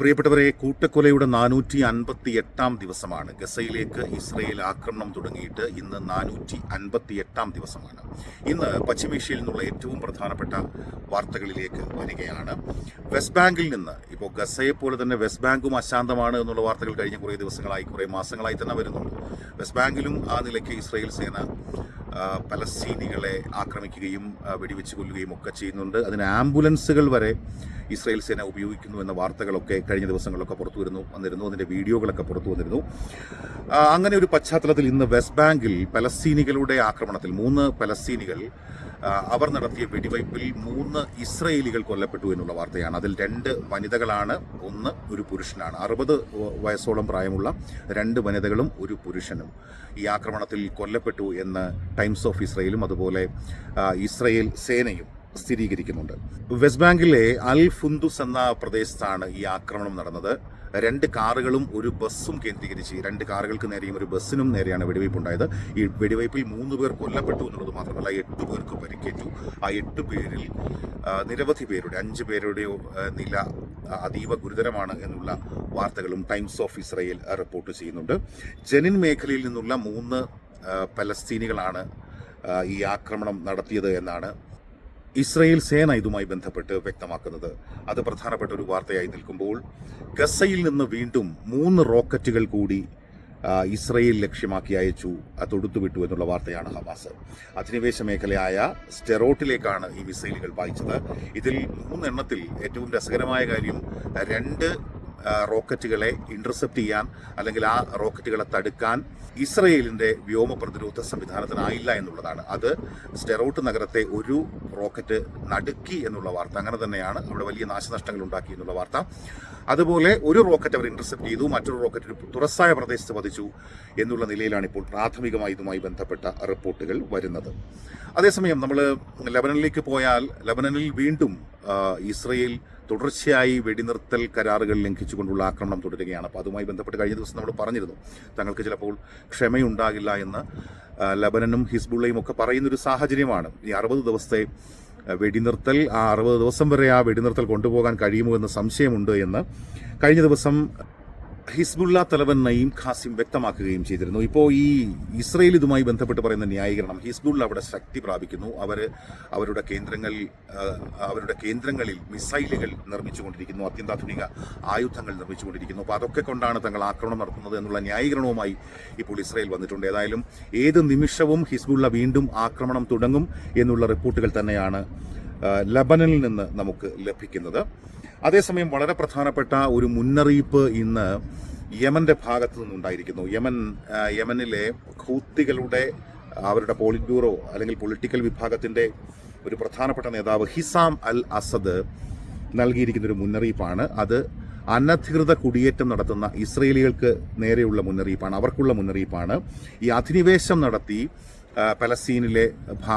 പ്രിയപ്പെട്ടവരെ കൂട്ടക്കൊലയുടെ നാനൂറ്റി അൻപത്തി എട്ടാം ദിവസമാണ്. ഗസയിലേക്ക് ഇസ്രയേൽ ആക്രമണം തുടങ്ങിയിട്ട് ഇന്ന് നാനൂറ്റി അൻപത്തി എട്ടാം ദിവസമാണ്. ഇന്ന് പശ്ചിമേഷ്യയിൽ നിന്നുള്ള ഏറ്റവും പ്രധാനപ്പെട്ട വാർത്തകളിലേക്ക് വരികയാണ്. വെസ്റ്റ് ബാങ്കിൽ നിന്ന് ഇപ്പോൾ ഗസയെ പോലെ തന്നെ വെസ്റ്റ് ബാങ്കും അശാന്തമാണ് എന്നുള്ള വാർത്തകൾ കഴിഞ്ഞ കുറേ ദിവസങ്ങളായി കുറേ മാസങ്ങളായി തന്നെ വരുന്നുണ്ട്. വെസ്റ്റ് ബാങ്കിലും ആ നിലയ്ക്ക് ഇസ്രയേൽ സേന പലസ്തീനികളെ ആക്രമിക്കുകയും വെടിവെച്ച് കൊല്ലുകയും ഒക്കെ ചെയ്യുന്നുണ്ട്. അതിന് ആംബുലൻസുകൾ വരെ ഇസ്രായേൽ സേന ഉപയോഗിക്കുന്നു എന്ന വാർത്തകളൊക്കെ കഴിഞ്ഞ ദിവസങ്ങളിലൊക്കെ പുറത്തു വരുന്നു വന്നിരുന്നു. അതിന്റെ വീഡിയോകളൊക്കെ പുറത്തു വന്നിരുന്നു. അങ്ങനെ ഒരു പശ്ചാത്തലത്തിൽ ഇന്ന് വെസ്റ്റ് ബാങ്കിൽ പലസ്തീനികളുടെ ആക്രമണത്തിൽ മൂന്ന് പലസ്തീനികൾ അവർ നടത്തിയ വെടിവയ്പിൽ മൂന്ന് ഇസ്രയേലികൾ കൊല്ലപ്പെട്ടു എന്നുള്ള വാർത്തയാണ്. അതിൽ രണ്ട് വനിതകളാണ് ഒന്ന് ഒരു പുരുഷനാണ്. അറുപത് വയസ്സോളം പ്രായമുള്ള രണ്ട് വനിതകളും ഒരു പുരുഷനും ഈ ആക്രമണത്തിൽ കൊല്ലപ്പെട്ടു എന്ന് ടൈംസ് ഓഫ് ഇസ്രയേലും അതുപോലെ ഇസ്രയേൽ സേനയും സ്ഥിരീകരിക്കുന്നുണ്ട്. വെസ്റ്റ് ബാങ്കിലെ അൽ ഫുന്ദുസ് എന്ന പ്രദേശത്താണ് ഈ ആക്രമണം നടന്നത്. രണ്ട് കാറുകളും ഒരു ബസ്സും കേന്ദ്രീകരിച്ച് രണ്ട് കാറുകൾക്ക് നേരെയും ഒരു ബസ്സിനും നേരെയാണ് വെടിവയ്പ് ഉണ്ടായത് ഈ വെടിവയ്പിൽ മൂന്ന് പേർ കൊല്ലപ്പെട്ടു എന്നുള്ളത് മാത്രമല്ല എട്ട് പേർക്ക് പരിക്കേറ്റു. ആ എട്ട് പേരിൽ നിരവധി പേരുടെ അഞ്ച് പേരുടെ നില അതീവ ഗുരുതരമാണ് എന്നുള്ള വാർത്തകളും ടൈംസ് ഓഫ് ഇസ്രയേൽ റിപ്പോർട്ട് ചെയ്യുന്നുണ്ട്. ജനിൻ മേഖലയിൽ നിന്നുള്ള മൂന്ന് പലസ്തീനികളാണ് ഈ ആക്രമണം നടത്തിയത് എന്നാണ് ഇസ്രയേൽ സേന ഇതുമായി ബന്ധപ്പെട്ട് വ്യക്തമാക്കുന്നത്. അത് പ്രധാനപ്പെട്ട ഒരു വാർത്തയായി നിൽക്കുമ്പോൾ ഗസയിൽ നിന്ന് വീണ്ടും മൂന്ന് റോക്കറ്റുകൾ കൂടി ഇസ്രയേൽ ലക്ഷ്യമാക്കി അയച്ചു തൊടുത്തുവിട്ടു എന്നുള്ള വാർത്തയാണ് ഹമാസ്. അധിനിവേശ മേഖലയായ സ്റ്റെറോട്ടിലേക്കാണ് ഈ മിസൈലുകൾ വായിച്ചത്. ഇതിൽ മൂന്നെണ്ണത്തിൽ ഏറ്റവും രസകരമായ കാര്യം രണ്ട് റോക്കറ്റുകളെ ഇന്റർസെപ്റ്റ് ചെയ്യാൻ അല്ലെങ്കിൽ ആ റോക്കറ്റുകളെ തടുക്കാൻ ഇസ്രയേലിന്റെ വ്യോമ പ്രതിരോധ സംവിധാനത്തിനായില്ല എന്നുള്ളതാണ്. അത് സ്റ്റെറോട്ട് നഗരത്തെ ഒരു റോക്കറ്റ് നടുക്കി എന്നുള്ള വാർത്ത. അങ്ങനെ തന്നെയാണ് അവിടെ വലിയ നാശനഷ്ടങ്ങൾ ഉണ്ടാക്കി എന്നുള്ള വാർത്ത. അതുപോലെ ഒരു റോക്കറ്റ് അവർ ഇന്റർസെപ്റ്റ് ചെയ്തു മറ്റൊരു റോക്കറ്റ് ഒരു തുറസായ പ്രദേശത്ത് പതിച്ചു എന്നുള്ള നിലയിലാണ് ഇപ്പോൾ പ്രാഥമികമായി ഇതുമായി ബന്ധപ്പെട്ട റിപ്പോർട്ടുകൾ വരുന്നത്. അതേസമയം നമ്മൾ ലബനനിലേക്ക് പോയാൽ ലബനനിൽ വീണ്ടും ഇസ്രയേൽ തുടർച്ചയായി വെടിനിർത്തൽ കരാറുകൾ ലംഘിച്ചുകൊണ്ടുള്ള ആക്രമണം തുടരുകയാണ്. അപ്പോൾ അതുമായി ബന്ധപ്പെട്ട് കഴിഞ്ഞ ദിവസം നമ്മൾ പറഞ്ഞിരുന്നു തങ്ങൾക്ക് ചിലപ്പോൾ ക്ഷമയുണ്ടാകില്ല എന്ന്. ലബനനും ഹിസ്ബുള്ളയും ഒക്കെ പറയുന്നൊരു സാഹചര്യമാണ്. ഈ അറുപത് ദിവസത്തെ വെടിനിർത്തൽ ആ അറുപത് ദിവസം വരെ ആ വെടിനിർത്തൽ കൊണ്ടുപോകാൻ കഴിയുമോ എന്ന് സംശയമുണ്ട് എന്ന്. കഴിഞ്ഞ ദിവസം ഹിസ്ബുള്ള തലവൻ നയീം ഖാസിം വ്യക്തമാക്കുകയും ചെയ്തിരുന്നു. ഇപ്പോൾ ഈ ഇസ്രയേൽ ഇതുമായി ബന്ധപ്പെട്ട് പറയുന്ന ന്യായീകരണം ഹിസ്ബുള്ള അവിടെ ശക്തി പ്രാപിക്കുന്നു. അവർ അവരുടെ കേന്ദ്രങ്ങൾ അവരുടെ കേന്ദ്രങ്ങളിൽ മിസൈലുകൾ നിർമ്മിച്ചുകൊണ്ടിരിക്കുന്നു. അത്യന്താധുനിക ആയുധങ്ങൾ നിർമ്മിച്ചുകൊണ്ടിരിക്കുന്നു. അപ്പോൾ അതൊക്കെ കൊണ്ടാണ് തങ്ങൾ ആക്രമണം നടത്തുന്നത് എന്നുള്ള ന്യായീകരണവുമായി ഇപ്പോൾ ഇസ്രയേൽ വന്നിട്ടുണ്ട്. ഏതായാലും ഏത് നിമിഷവും ഹിസ്ബുള്ള വീണ്ടും ആക്രമണം തുടങ്ങും എന്നുള്ള റിപ്പോർട്ടുകൾ തന്നെയാണ് ലബനനിൽ നിന്ന് നമുക്ക് ലഭിക്കുന്നത്. അതേസമയം വളരെ പ്രധാനപ്പെട്ട ഒരു മുന്നറിയിപ്പ് ഇന്ന് യമന്റെ ഭാഗത്തു നിന്നുണ്ടായിരിക്കുന്നു. യമൻ യമനിലെ ഹൂത്തികളുടെ അവരുടെ പോളിറ്റ് ബ്യൂറോ അല്ലെങ്കിൽ പൊളിറ്റിക്കൽ വിഭാഗത്തിന്റെ ഒരു പ്രധാനപ്പെട്ട നേതാവ് ഹിസാം അൽ അസദ് നൽകിയിരിക്കുന്ന ഒരു മുന്നറിയിപ്പാണ്. അത് അനധികൃത കുടിയേറ്റം നടത്തുന്ന ഇസ്രയേലികൾക്ക് നേരെയുള്ള മുന്നറിയിപ്പാണ്. അവർക്കുള്ള മുന്നറിയിപ്പാണ്. ഈ അധിനിവേശം നടത്തി പലസ്തീനിലെ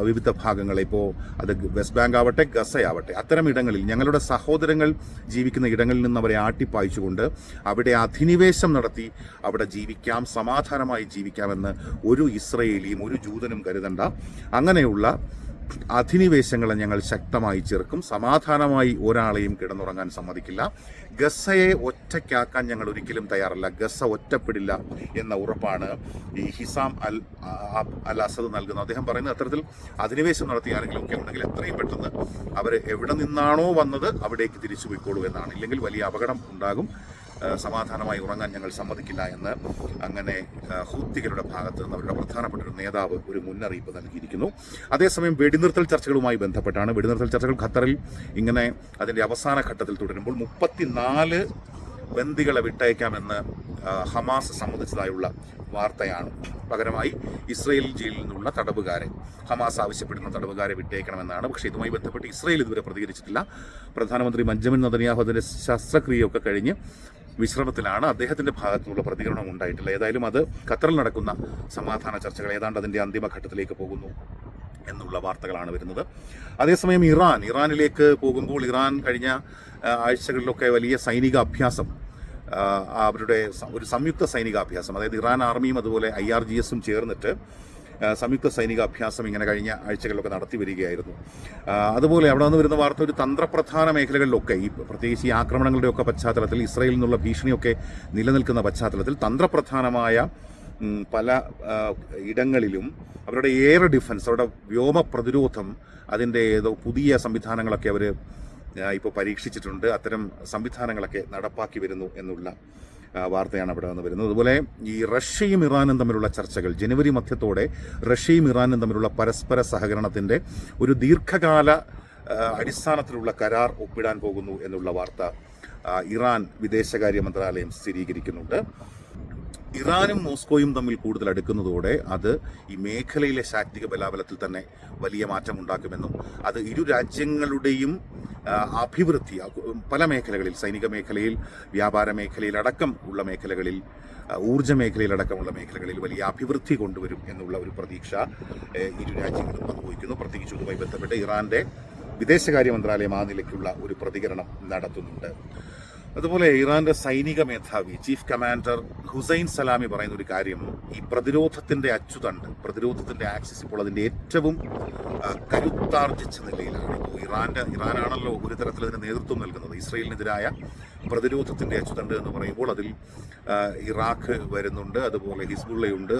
വിവിധ ഭാഗങ്ങൾ ഇപ്പോൾ അത് വെസ്റ്റ് ബാങ്ക് ആവട്ടെ ഗസയാവട്ടെ അത്തരം ഇടങ്ങളിൽ ഞങ്ങളുടെ സഹോദരങ്ങൾ ജീവിക്കുന്ന ഇടങ്ങളിൽ നിന്ന് അവരെ ആട്ടിപ്പായിച്ചുകൊണ്ട് അവിടെ അധിനിവേശം നടത്തി അവിടെ ജീവിക്കാം സമാധാനമായി ജീവിക്കാമെന്ന് ഒരു ഇസ്രയേലിയും ഒരു ജൂതനും കരുതണ്ട. അങ്ങനെയുള്ള അധിനിവേശങ്ങളെ ഞങ്ങൾ ശക്തമായി ചെറുക്കും സമാധാനമായി ഒരാളെയും കിടന്നുറങ്ങാൻ സമ്മതിക്കില്ല. ഗസയെ ഒറ്റയ്ക്കാക്കാൻ ഞങ്ങൾ ഒരിക്കലും തയ്യാറല്ല. ഗസ ഒറ്റപ്പെടില്ല എന്ന ഉറപ്പാണ് ഈ ഹിസാം അൽ അൽ അസദ് നൽകുന്നത്. അദ്ദേഹം പറയുന്നത് അത്തരത്തിൽ അധിനിവേശം നടത്തിയ ആരെങ്കിലും ഒക്കെ ഉണ്ടെങ്കിൽ എത്രയും പെട്ടെന്ന് അവർ എവിടെ നിന്നാണോ വന്നത് അവിടേക്ക് തിരിച്ചു പോയിക്കോളൂ എന്നാണ്. ഇല്ലെങ്കിൽ വലിയ അപകടം ഉണ്ടാകും. സമാധാനമായി ഉറങ്ങാൻ ഞങ്ങൾ സമ്മതിക്കില്ല എന്ന് അങ്ങനെ ഹൂത്തികളുടെ ഭാഗത്ത് നിന്ന് അവരുടെ പ്രധാനപ്പെട്ട ഒരു നേതാവ് ഒരു മുന്നറിയിപ്പ് നൽകിയിരിക്കുന്നു. അതേസമയം വെടിനിർത്തൽ ചർച്ചകളുമായി ബന്ധപ്പെട്ടാണ്. വെടിനിർത്തൽ ചർച്ചകൾ ഖത്തറിൽ ഇങ്ങനെ അതിന്റെ അവസാന ഘട്ടത്തിൽ തുടരുമ്പോൾ മുപ്പത്തിനാല് ബന്ദികളെ വിട്ടയക്കാമെന്ന് ഹമാസ് സമ്മതിച്ചതായുള്ള വാർത്തയാണ് പകരമായി ഇസ്രയേൽ ജയിലിൽ നിന്നുള്ള തടവുകാരെ. ഹമാസ് ആവശ്യപ്പെടുന്ന തടവുകാരെ വിട്ടയക്കണമെന്നാണ്. പക്ഷേ ഇതുമായി ബന്ധപ്പെട്ട് ഇസ്രയേൽ ഇതുവരെ പ്രതികരിച്ചിട്ടില്ല. പ്രധാനമന്ത്രി മഞ്ജമിൻ നദനിയാഹു അതിന്റെ ശസ്ത്രക്രിയയൊക്കെ കഴിഞ്ഞ് വിശ്രമത്തിലാണ് അദ്ദേഹത്തിന്റെ ഭാഗത്തുനിന്നുള്ള പ്രതികരണം ഉണ്ടായിട്ടില്ല ഏതായാലും അത് ഖത്തറിൽ നടക്കുന്ന സമാധാന ചർച്ചകൾ ഏതാണ്ട് അതിന്റെ അന്തിമഘട്ടത്തിലേക്ക് പോകുന്നു എന്നുള്ള വാർത്തകളാണ് വരുന്നത്. അതേസമയം ഇറാൻ ഇറാനിലേക്ക് പോകുമ്പോൾ ഇറാൻ കഴിഞ്ഞ ആഴ്ചകളിലൊക്കെ വലിയ സൈനിക അഭ്യാസം അവരുടെ ഒരു സംയുക്ത സൈനികാഭ്യാസം അതായത് ഇറാൻ ആർമിയും അതുപോലെ ഐ ആർ ജി എസും ചേർന്നിട്ട് സംയുക്ത സൈനിക അഭ്യാസം ഇങ്ങനെ കഴിഞ്ഞ ആഴ്ചകളിലൊക്കെ നടത്തി വരികയായിരുന്നു. അതുപോലെ അവിടെ നിന്ന് വരുന്ന വാർത്ത ഒരു തന്ത്രപ്രധാന മേഖലകളിലൊക്കെ ഈ പ്രത്യേകിച്ച് ഈ ആക്രമണങ്ങളുടെയൊക്കെ പശ്ചാത്തലത്തിൽ ഇസ്രയേലിൽ നിന്നുള്ള ഭീഷണിയൊക്കെ നിലനിൽക്കുന്ന പശ്ചാത്തലത്തിൽ തന്ത്രപ്രധാനമായ പല ഇടങ്ങളിലും അവരുടെ എയർ ഡിഫൻസ് അവരുടെ വ്യോമ പ്രതിരോധം അതിന്റെ ഏതോ പുതിയ സംവിധാനങ്ങളൊക്കെ അവർ ഇപ്പോൾ പരീക്ഷിച്ചിട്ടുണ്ട്. അത്തരം സംവിധാനങ്ങളൊക്കെ നടപ്പാക്കി വരുന്നു എന്നുള്ള വാർത്തയാണ് അവിടെ വന്ന് വരുന്നത്. അതുപോലെ ഈ റഷ്യയും ഇറാനും തമ്മിലുള്ള ചർച്ചകൾ ജനുവരി മധ്യത്തോടെ റഷ്യയും ഇറാനും തമ്മിലുള്ള പരസ്പര സഹകരണത്തിന്റെ ഒരു ദീർഘകാല അടിസ്ഥാനത്തിലുള്ള കരാർ ഒപ്പിടാൻ പോകുന്നു എന്നുള്ള വാർത്ത ഇറാൻ വിദേശകാര്യ മന്ത്രാലയം സ്ഥിരീകരിക്കുന്നുണ്ട്. ഇറാനും മോസ്കോയും തമ്മിൽ കൂടുതൽ അടുക്കുന്നതോടെ അത് ഈ മേഖലയിലെ ശാക്തിക ബലാബലത്തിൽ തന്നെ വലിയ മാറ്റം ഉണ്ടാക്കുമെന്നും അത് ഇരു രാജ്യങ്ങളുടെയും അഭിവൃദ്ധി പല മേഖലകളിൽ സൈനിക മേഖലയിൽ വ്യാപാര മേഖലയിൽ അടക്കം ഉള്ള മേഖലകളിൽ ഊർജ മേഖലയിലടക്കമുള്ള മേഖലകളിൽ വലിയ അഭിവൃദ്ധി കൊണ്ടുവരും എന്നുള്ള ഒരു പ്രതീക്ഷ ഇരു രാജ്യങ്ങളും പങ്കുവയ്ക്കുന്നു. പ്രത്യേകിച്ച് ഇതുമായി ബന്ധപ്പെട്ട് ഇറാന്റെ വിദേശകാര്യ മന്ത്രാലയം ആ നിലയ്ക്കുള്ള ഒരു പ്രതികരണം നടത്തുന്നുണ്ട്. അതുപോലെ ഇറാന്റെ സൈനിക മേധാവി ചീഫ് കമാൻഡർ ഹുസൈൻ സലാമി പറയുന്ന ഒരു കാര്യം ഈ പ്രതിരോധത്തിന്റെ അച്ചുതണ്ട് പ്രതിരോധത്തിന്റെ ആക്സിസ് ഇപ്പോൾ അതിന്റെ ഏറ്റവും കരുത്താർജിച്ച നിലയിലാണ് ഇപ്പോൾ ഇറാന്റെ ഇറാനാണല്ലോ ഒരു തരത്തിൽ അതിന് നേതൃത്വം നൽകുന്നത്. ഇസ്രയേലിനെതിരായ പ്രതിരോധത്തിന്റെ അച്ചുതണ്ട് എന്ന് പറയുമ്പോൾ അതിൽ ഇറാഖ് വരുന്നുണ്ട് അതുപോലെ ഹിസ്ബുള്ളയുണ്ട്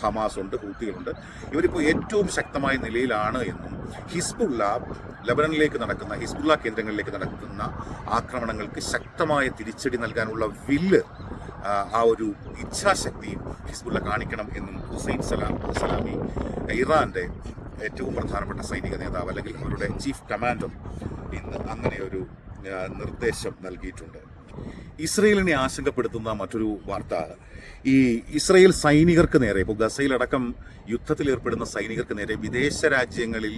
ഹമാസ് ഉണ്ട് ഹൂത്തികളുണ്ട്. ഇവരിപ്പോൾ ഏറ്റവും ശക്തമായ നിലയിലാണ് എന്നും ഹിസ്ബുള്ള ലബനനിലേക്ക് നടക്കുന്ന ഹിസ്ബുള്ള കേന്ദ്രങ്ങളിലേക്ക് നടക്കുന്ന ആക്രമണങ്ങൾക്ക് ശക്തമായ തിരിച്ചടി നൽകാനുള്ള വില്ല് ആ, ഒരു ഇച്ഛാശക്തിയും ഹിസ്ബുള്ള കാണിക്കണം എന്നും ഹുസൈൻ സലാം സലാമി ഇറാന്റെ ഏറ്റവും പ്രധാനപ്പെട്ട സൈനിക നേതാവ് അല്ലെങ്കിൽ അവരുടെ ചീഫ് കമാൻഡർ ഇന്ന് അങ്ങനെ ഒരു നിർദ്ദേശം നൽകിയിട്ടുണ്ട്. ഇസ്രയേലിനെ ആശങ്കപ്പെടുത്തുന്ന മറ്റൊരു വാർത്ത ഈ ഇസ്രയേൽ സൈനികർക്ക് നേരെ ഇപ്പോൾ ഗസയിലടക്കം യുദ്ധത്തിൽ ഏർപ്പെടുന്ന സൈനികർക്ക് നേരെ വിദേശ രാജ്യങ്ങളിൽ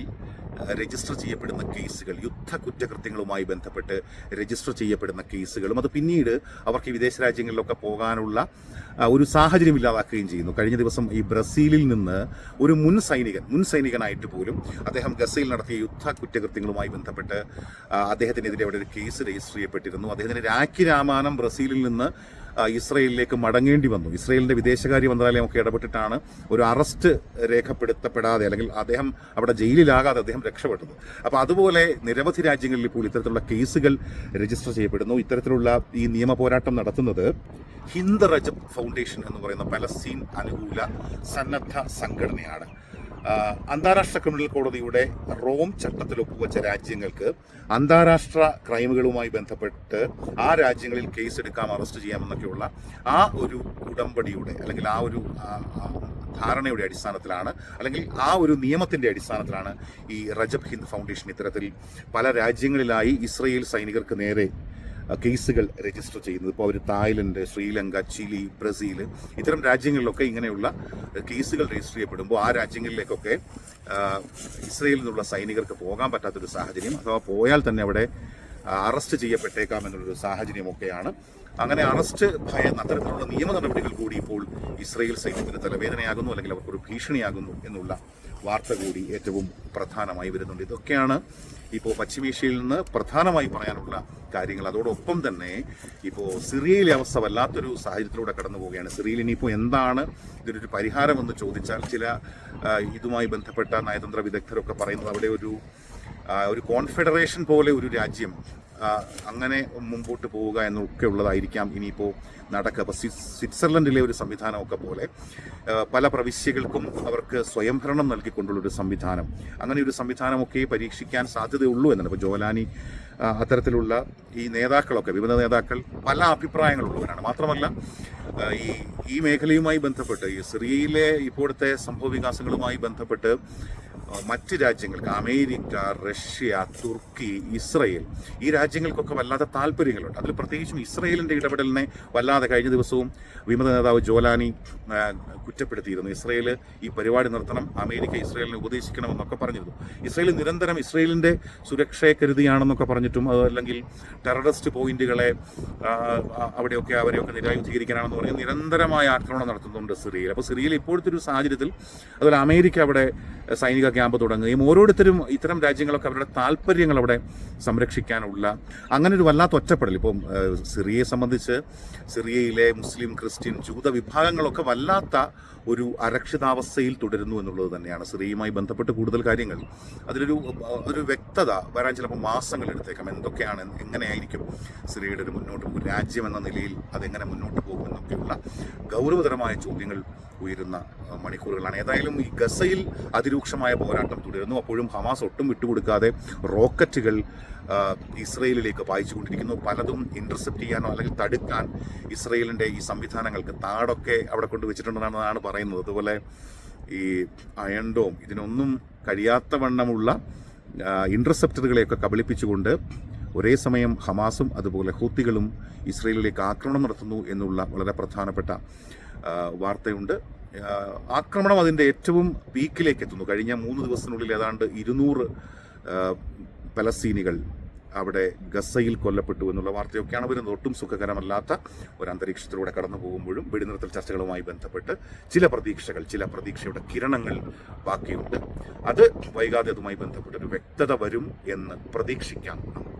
രജിസ്റ്റർ ചെയ്യപ്പെടുന്ന കേസുകൾ യുദ്ധ കുറ്റകൃത്യങ്ങളുമായി ബന്ധപ്പെട്ട് രജിസ്റ്റർ ചെയ്യപ്പെടുന്ന കേസുകളും അത് പിന്നീട് അവർക്ക് വിദേശ രാജ്യങ്ങളിലൊക്കെ പോകാനുള്ള ഒരു സാഹചര്യം ഇല്ലാതാക്കുകയും ചെയ്യുന്നു. കഴിഞ്ഞ ദിവസം ഈ ബ്രസീലിൽ നിന്ന് ഒരു മുൻ സൈനികൻ മുൻ സൈനികനായിട്ട് പോലും അദ്ദേഹം ഗസയിൽ നടത്തിയ യുദ്ധ കുറ്റകൃത്യങ്ങളുമായി ബന്ധപ്പെട്ട് അദ്ദേഹത്തിനെതിരെ അവിടെ ഒരു കേസ് രജിസ്റ്റർ ചെയ്യപ്പെട്ടിരുന്നു. അദ്ദേഹത്തിന് രാഖി രാമാനം ബ്രസീലിൽ നിന്ന് ഇസ്രയേലിലേക്ക് മടങ്ങേണ്ടി വന്നു. ഇസ്രയേലിന്റെ വിദേശകാര്യ മന്ത്രാലയം ഒക്കെ ഇടപെട്ടിട്ടാണ് ഒരു അറസ്റ്റ് രേഖപ്പെടുത്തപ്പെടാതെ അല്ലെങ്കിൽ അദ്ദേഹം അവിടെ ജയിലിലാകാതെ അദ്ദേഹം രക്ഷപ്പെട്ടത്. അപ്പോൾ അതുപോലെ നിരവധി രാജ്യങ്ങളിൽ ഇപ്പോൾ ഇത്തരത്തിലുള്ള കേസുകൾ രജിസ്റ്റർ ചെയ്യപ്പെടുന്നു. ഇത്തരത്തിലുള്ള ഈ നിയമ പോരാട്ടം നടത്തുന്നത് ഹിന്ദ് റജബ് ഫൗണ്ടേഷൻ എന്ന് പറയുന്ന പലസ്തീൻ അനുകൂല സന്നദ്ധ സംഘടനയാണ്. അന്താരാഷ്ട്ര ക്രിമിനൽ കോടതിയുടെ റോം ചട്ടത്തിൽ ഒപ്പുവെച്ച രാജ്യങ്ങൾക്ക് അന്താരാഷ്ട്ര ക്രൈമുകളുമായി ബന്ധപ്പെട്ട് ആ രാജ്യങ്ങളിൽ കേസ് എടുക്കാം അറസ്റ്റ് ചെയ്യാമെന്നൊക്കെയുള്ള ആ ഒരു ഉടമ്പടിയുടെ അല്ലെങ്കിൽ ആ ഒരു ധാരണയുടെ അടിസ്ഥാനത്തിലാണ് അല്ലെങ്കിൽ ആ ഒരു നിയമത്തിന്റെ അടിസ്ഥാനത്തിലാണ് ഈ റജബ് ഹിന്ദ് ഫൗണ്ടേഷൻ ഇത്തരത്തിൽ പല രാജ്യങ്ങളിലായി ഇസ്രയേൽ സൈനികർക്ക് നേരെ കേസുകൾ രജിസ്റ്റർ ചെയ്യുന്നത്. ഇപ്പോൾ അവർ തായ്ലൻഡ് ശ്രീലങ്ക ചിലി ബ്രസീൽ ഇത്തരം രാജ്യങ്ങളിലൊക്കെ ഇങ്ങനെയുള്ള കേസുകൾ രജിസ്റ്റർ ചെയ്യപ്പെടുമ്പോൾ ആ രാജ്യങ്ങളിലേക്കൊക്കെ ഇസ്രയേലിൽ നിന്നുള്ള സൈനികർക്ക് പോകാൻ പറ്റാത്തൊരു സാഹചര്യം. അഥവാ പോയാൽ തന്നെ അവിടെ അറസ്റ്റ് ചെയ്യപ്പെട്ടേക്കാം എന്നുള്ളൊരു സാഹചര്യമൊക്കെയാണ്. അങ്ങനെ അറസ്റ്റ് ഭയം അത്തരത്തിലുള്ള നിയമ നടപടികൾ കൂടി ഇപ്പോൾ ഇസ്രയേൽ സൈന്യത്തിന് തലവേദനയാകുന്നു അല്ലെങ്കിൽ അവർക്കൊരു ഭീഷണിയാകുന്നു എന്നുള്ള വാർത്ത കൂടി ഏറ്റവും പ്രധാനമായി വരുന്നുണ്ട്. ഇതൊക്കെയാണ് ഇപ്പോൾ പശ്ചിമേഷ്യയിൽ നിന്ന് പ്രധാനമായി പറയാനുള്ള കാര്യങ്ങൾ. അതോടൊപ്പം തന്നെ ഇപ്പോൾ സിറിയയിലെ അവസ്ഥ വല്ലാത്തൊരു സാഹചര്യത്തിലൂടെ കടന്നു പോവുകയാണ് സിറിയയിൽ ഇനിയിപ്പോൾ എന്താണ് ഇതിനൊരു പരിഹാരമെന്ന് ചോദിച്ചാൽ ചില ഇതുമായി ബന്ധപ്പെട്ട നയതന്ത്ര വിദഗ്ധരൊക്കെ പറയുന്നത് അവിടെ ഒരു ഒരു കോൺഫെഡറേഷൻ പോലെ ഒരു രാജ്യം അങ്ങനെ മുമ്പോട്ട് പോവുക എന്നൊക്കെ ഉള്ളതായിരിക്കാം ഇനിയിപ്പോൾ നടക്കുക അപ്പോൾ സ്വിറ്റ്സർലൻഡിലെ ഒരു സംവിധാനമൊക്കെ പോലെ പല പ്രവിശ്യകൾക്കും അവർക്ക് സ്വയംഭരണം നൽകിക്കൊണ്ടുള്ളൊരു സംവിധാനം. അങ്ങനെ ഒരു സംവിധാനമൊക്കെ പരീക്ഷിക്കാൻ സാധ്യതയുള്ളൂ എന്നാണ്. ഇപ്പോൾ ജോലാനി അത്തരത്തിലുള്ള ഈ നേതാക്കളൊക്കെ വിവിധ നേതാക്കൾ പല അഭിപ്രായങ്ങളുള്ളവരാണ്. മാത്രമല്ല ഈ ഈ മേഖലയുമായി ബന്ധപ്പെട്ട് ഈ സിറിയയിലെ ഇപ്പോഴത്തെ സംഭവ വികാസങ്ങളുമായി ബന്ധപ്പെട്ട് മറ്റ് രാജ്യങ്ങൾക്ക് അമേരിക്ക റഷ്യ തുർക്കി ഇസ്രയേൽ ഈ രാജ്യങ്ങൾക്കൊക്കെ വല്ലാത്ത താല്പര്യങ്ങളുണ്ട്. അതിൽ പ്രത്യേകിച്ചും ഇസ്രയേലിന്റെ ഇടപെടലിനെ വല്ലാതെ കഴിഞ്ഞ ദിവസവും വിമത നേതാവ് ജോലാനി കുറ്റപ്പെടുത്തിയിരുന്നു. ഇസ്രയേൽ ഈ പരിപാടി നിർത്തണം അമേരിക്ക ഇസ്രയേലിനെ ഉപദേശിക്കണമെന്നൊക്കെ പറഞ്ഞിരുന്നു. ഇസ്രയേൽ നിരന്തരം ഇസ്രയേലിന്റെ സുരക്ഷയെ കരുതിയാണെന്നൊക്കെ പറഞ്ഞിട്ട് പറഞ്ഞിട്ടും അത് അല്ലെങ്കിൽ ടെററിസ്റ്റ് പോയിന്റുകളെ അവിടെയൊക്കെ അവരെയൊക്കെ നിരായുധീകരിക്കാനാണെന്ന് പറഞ്ഞ് നിരന്തരമായ ആക്രമണം നടത്തുന്നുണ്ട് സിറിയയിൽ. അപ്പോൾ സിറിയയിൽ ഇപ്പോഴത്തെ ഒരു സാഹചര്യത്തിൽ അതുപോലെ അമേരിക്ക അവിടെ സൈനിക ക്യാമ്പ് തുടങ്ങുകയും ഓരോരുത്തരും ഇത്തരം രാജ്യങ്ങളൊക്കെ അവരുടെ താല്പര്യങ്ങൾ അവിടെ സംരക്ഷിക്കാനുള്ള അങ്ങനെ ഒരു വല്ലാത്ത ഒറ്റപ്പെടൽ. ഇപ്പം സിറിയയെ സംബന്ധിച്ച് സിറിയയിലെ മുസ്ലിം ക്രിസ്ത്യൻ ജൂത വിഭാഗങ്ങളൊക്കെ വല്ലാത്ത ഒരു അരക്ഷിതാവസ്ഥയിൽ തുടരുന്നു എന്നുള്ളത് തന്നെയാണ്. സിറിയയുമായി ബന്ധപ്പെട്ട് കൂടുതൽ കാര്യങ്ങൾ. അതിലൊരു ഒരു വ്യക്തത വരാൻ ചിലപ്പോൾ മാസങ്ങൾ എടുത്തേക്കാം എന്തൊക്കെയാണ് എങ്ങനെയായിരിക്കും സിറിയയുടെ ഒരു മുന്നോട്ട് രാജ്യം എന്ന നിലയിൽ അതെങ്ങനെ മുന്നോട്ട് പോകും എന്നൊക്കെയുള്ള ഗൗരവതരമായ ചോദ്യങ്ങൾ ഉയരുന്ന മണിക്കൂറുകളാണ്. ഏതായാലും ഈ ഗസയിൽ അതിരൂക്ഷമായ പോരാട്ടം തുടരുന്നു. അപ്പോഴും ഹമാസ് ഒട്ടും വിട്ടുകൊടുക്കാതെ റോക്കറ്റുകൾ ഇസ്രയേലിലേക്ക് പായിച്ചുകൊണ്ടിരിക്കുന്നു. പലതും ഇന്റർസെപ്റ്റ് ചെയ്യാനോ അല്ലെങ്കിൽ തടുക്കാൻ ഇസ്രയേലിന്റെ ഈ സംവിധാനങ്ങൾക്ക് താടൊക്കെ അവിടെ കൊണ്ട് വെച്ചിട്ടുണ്ടെന്നാണ് പറയുന്നത്. അതുപോലെ ഈ അയൺഡോം ഇതിനൊന്നും കഴിയാത്ത വണ്ണമുള്ള ഇന്റർസെപ്റ്ററുകളെയൊക്കെ കബളിപ്പിച്ചുകൊണ്ട് ഒരേ സമയം ഹമാസും അതുപോലെ ഹൂത്തികളും ഇസ്രയേലിലേക്ക് ആക്രമണം നടത്തുന്നു എന്നുള്ള വളരെ പ്രധാനപ്പെട്ട വാർത്തയുണ്ട്. ആക്രമണം അതിന്റെ ഏറ്റവും പീക്കിലേക്ക് എത്തുന്നു. കഴിഞ്ഞ മൂന്ന് ദിവസത്തിനുള്ളിൽ ഏതാണ്ട് ഇരുന്നൂറ് പലസ്തീനികൾ അവിടെ ഗസയിൽ കൊല്ലപ്പെട്ടു എന്നുള്ള വാർത്തയൊക്കെയാണ് വരുന്നത്. ഒട്ടും സുഖകരമല്ലാത്ത ഒരു അന്തരീക്ഷത്തിലൂടെ കടന്നു പോകുമ്പോഴും വെടിനിർത്തൽ ചർച്ചകളുമായി ബന്ധപ്പെട്ട് ചില പ്രതീക്ഷകൾ ചില പ്രതീക്ഷയുടെ കിരണങ്ങൾ ബാക്കിയുണ്ട്. അത് വൈകാതെ അതുമായി ബന്ധപ്പെട്ടൊരു വ്യക്തത വരും എന്ന് പ്രതീക്ഷിക്കാം നമുക്ക്.